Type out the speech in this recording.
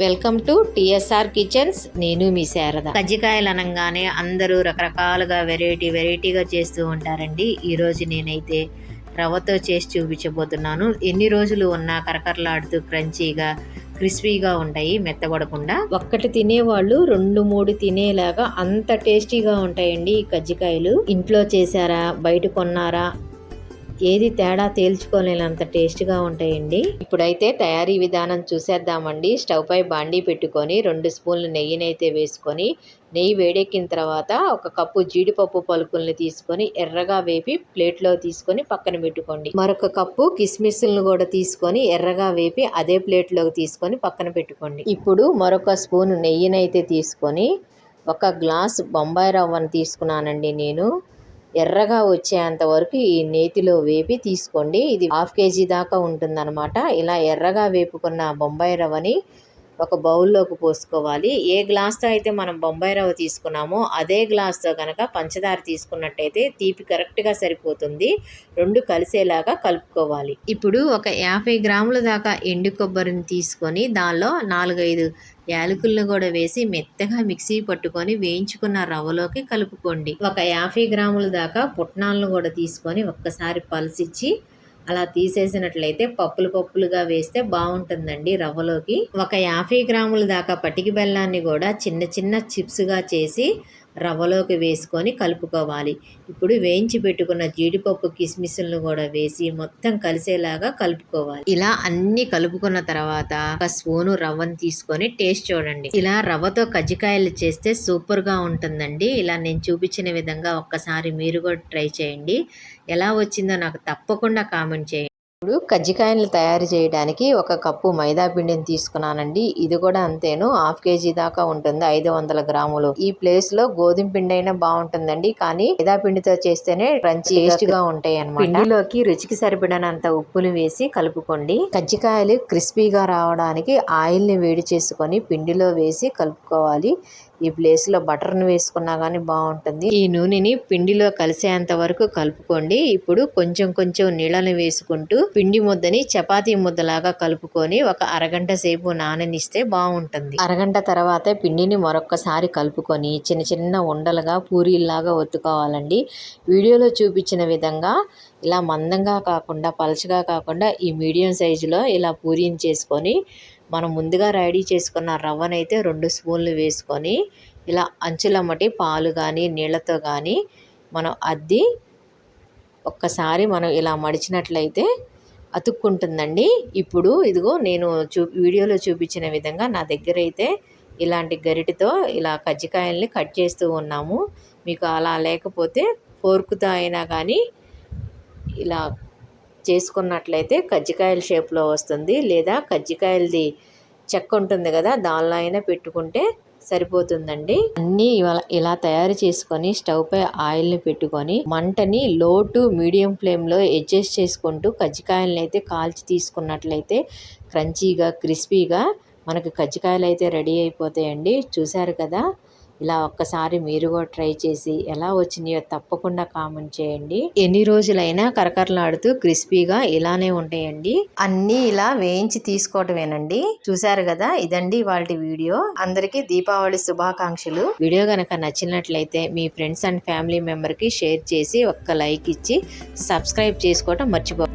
Welcome to TSR kitchens. నేను మీ శారద. కజ్జికాయలు అనగానే అందరూ రకరకాలుగా వెరైటీ వెరైటీగా చేస్తూ ఉంటారండి. ఈరోజు నేనైతే రవ్వతో చేసి చూపించబోతున్నాను. ఎన్ని రోజులు ఉన్నా కరకరలాడుతూ క్రంచీగా క్రిస్పీగా ఉంటాయి మెత్తబడకుండా. ఒక్కటి తినేవాళ్ళు రెండు మూడు తినేలాగా అంత టేస్టీగా ఉంటాయండి ఈ కజ్జికాయలు. ఇంట్లో చేశారా? బయట కొన్నారా? ఏది తేడా తేల్చుకోలేనంత టేస్ట్గా ఉంటాయండి. ఇప్పుడైతే తయారీ విధానం చూసేద్దామండి. స్టవ్ పై బాండీ పెట్టుకొని రెండు స్పూన్లు నెయ్యినైతే వేసుకొని నెయ్యి వేడెక్కిన తర్వాత ఒక కప్పు జీడిపప్పు పలుకుల్ని తీసుకొని ఎర్రగా వేపి ప్లేట్లో తీసుకొని పక్కన పెట్టుకోండి. మరొక కప్పు కిస్మిస్లను కూడా తీసుకొని ఎర్రగా వేపి అదే ప్లేట్లోకి తీసుకొని పక్కన పెట్టుకోండి. ఇప్పుడు మరొక స్పూన్ నెయ్యినైతే తీసుకొని ఒక గ్లాస్ బొంబాయి రవ్వను తీసుకున్నానండి నేను. ఎర్రగా వచ్చేంత వరకు ఈ నేతిలో వేపి తీసుకోండి. ఇది హాఫ్ కేజీ దాకా ఉంటుందన్నమాట. ఇలా ఎర్రగా వేపుకున్న బొంబాయి రవ్వని ఒక బౌల్లోకి పోసుకోవాలి. ఏ గ్లాస్తో అయితే మనం బొంబాయి రవ్వ తీసుకున్నామో అదే గ్లాస్తో కనుక పంచదార తీసుకున్నట్టయితే తీపి కరెక్ట్గా సరిపోతుంది. రెండు కలిసేలాగా కలుపుకోవాలి. ఇప్పుడు ఒక యాభై గ్రాముల దాకా ఎండు కొబ్బరిని తీసుకొని దానిలో నాలుగైదు యాలకులను కూడా వేసి మెత్తగా మిక్సీ పట్టుకొని వేయించుకున్న రవ్వలోకి కలుపుకోండి. ఒక యాభై గ్రాముల దాకా పుట్నాలను కూడా తీసుకొని ఒక్కసారి పలిసిచ్చి అలా తీసేసినట్లయితే పప్పులు పప్పులుగా వేస్తే బాగుంటుందండి రవ్వలోకి. ఒక యాభై గ్రాముల దాకా పటికి బెల్లాన్ని కూడా చిన్న చిన్న చిప్స్గా చేసి రవ్వలోకి వేసుకొని కలుపుకోవాలి. ఇప్పుడు వేయించి పెట్టుకున్న జీడిపప్పు కిస్మిస్లను కూడా వేసి మొత్తం కలిసేలాగా కలుపుకోవాలి. ఇలా అన్ని కలుపుకున్న తర్వాత ఒక స్పూను రవ్వను తీసుకొని టేస్ట్ చూడండి. ఇలా రవ్వతో కజ్జికాయలు చేస్తే సూపర్గా ఉంటుందండి. ఇలా నేను చూపించిన విధంగా ఒక్కసారి మీరు కూడా ట్రై చేయండి. ఎలా వచ్చిందో నాకు తప్పకుండా కామెంట్ చేయండి. ఇప్పుడు కజ్జికాయలు తయారు చేయడానికి ఒక కప్పు మైదా పిండిని తీసుకున్నానండి. ఇది కూడా అంతేను. హాఫ్ కేజీ దాకా ఉంటుంది. ఐదు వందల గ్రాములు. ఈ ప్లేస్లో గోధుమ పిండి అయినా బాగుంటుందండి. కానీ మైదా పిండితో చేస్తేనే క్రంచీ టేస్ట్గా ఉంటాయి అన్నమాట పిండిలోకి రుచికి సరిపడినంత ఉప్పుని వేసి కలుపుకోండి. కజ్జికాయలు క్రిస్పీగా రావడానికి ఆయిల్ని వేడి చేసుకొని పిండిలో వేసి కలుపుకోవాలి. ఈ ప్లేస్లో బటర్ను వేసుకున్నా గానీ బాగుంటుంది. ఈ నూనెని పిండిలో కలిసేంత వరకు కలుపుకోండి. ఇప్పుడు కొంచెం కొంచెం నీళ్ళని వేసుకుంటూ పిండి ముద్దని చపాతీ ముద్దలాగా కలుపుకొని ఒక అరగంట సేపు నాననిస్తే బాగుంటుంది అరగంట తర్వాత పిండిని మరొక్కసారి కలుపుకొని చిన్న చిన్న ఉండలుగా పూరీల్లాగా ఒత్తుకోవాలండి. వీడియోలో చూపించిన విధంగా ఇలా మందంగా కాకుండా పలచగా కాకుండా ఈ మీడియం సైజులో ఇలా పూరీని చేసుకొని మనం ముందుగా రెడీ చేసుకున్న రవ్వనైతే రెండు స్పూన్లు వేసుకొని ఇలా అంచులమ్మటి పాలు కానీ నీళ్ళతో కానీ మనం అద్ది ఒక్కసారి మనం ఇలా మడిచినట్లయితే అతుక్కుంటుందండి. ఇప్పుడు ఇదిగో నేను చూ వీడియోలో చూపించిన విధంగా నా దగ్గర అయితే ఇలాంటి గరిటితో ఇలా కజ్జికాయల్ని కట్ చేస్తూ ఉన్నాము. మీకు అలా లేకపోతే ఫోర్కుతో అయినా కానీ ఇలా చేసుకున్నట్లయితే కజ్జికాయల షేప్లో వస్తుంది. లేదా కజ్జికాయలది చెక్క ఉంటుంది కదా దానిలో అయినా పెట్టుకుంటే సరిపోతుందండి. అన్నీ ఇలా తయారు చేసుకొని స్టవ్ పై ఆయిల్ని పెట్టుకొని మంటని లో టు మీడియం ఫ్లేమ్లో అడ్జస్ట్ చేసుకుంటూ కజ్జికాయలను అయితే కాల్చి తీసుకున్నట్లయితే క్రంచీగా క్రిస్పీగా మనకి కజ్జికాయలు అయితే రెడీ అయిపోతాయండి. చూసారు కదా? ఇలా ఒక్కసారి మీరు కూడా ట్రై చేసి ఎలా వచ్చినాయో తప్పకుండా కామెంట్ చేయండి. ఎన్ని రోజులైనా కరకరలాడుతూ క్రిస్పీగా ఇలానే ఉంటాయండి. అన్నీ ఇలా వేయించి తీసుకోవటమేనండి. చూసారు కదా ఇదండి వాళ్ళ వీడియో. అందరికీ దీపావళి శుభాకాంక్షలు. వీడియో గనక నచ్చినట్లయితే మీ ఫ్రెండ్స్ అండ్ ఫ్యామిలీ మెంబర్కి షేర్ చేసి ఒక్క లైక్ ఇచ్చి సబ్స్క్రైబ్ చేసుకోవటం మర్చిపో